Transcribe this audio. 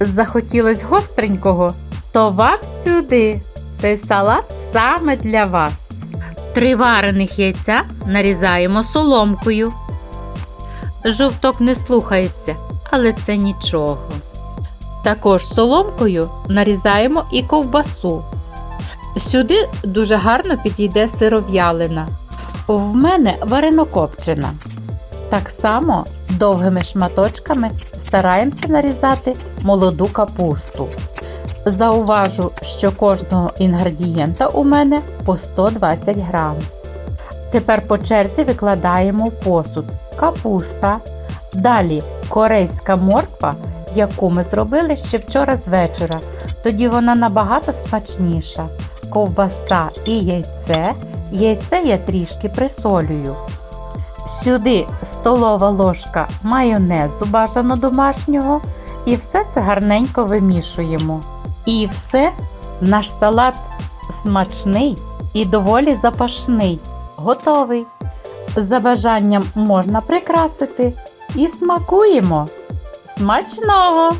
захотілось гостренького, то вам сюди. Цей салат саме для вас. Три варених яйця нарізаємо соломкою. Жовток не слухається, але це нічого. Також соломкою нарізаємо і ковбасу. Сюди дуже гарно підійде сиров'ялина. В мене варенокопчена. Так само довгими шматочками стараємося нарізати молоду капусту. Зауважу, що кожного інгредієнта у мене по 120 грам. Тепер по черзі викладаємо в посуд капуста, далі корейська морква, яку ми зробили ще вчора з вечора. Тоді вона набагато смачніша. Ковбаса і яйце. Яйце я трішки присолюю. Сюди столова ложка майонезу бажано домашнього. І все це гарненько вимішуємо. І все, наш салат смачний і доволі запашний. Готовий. За бажанням можна прикрасити і смакуємо. Смачного!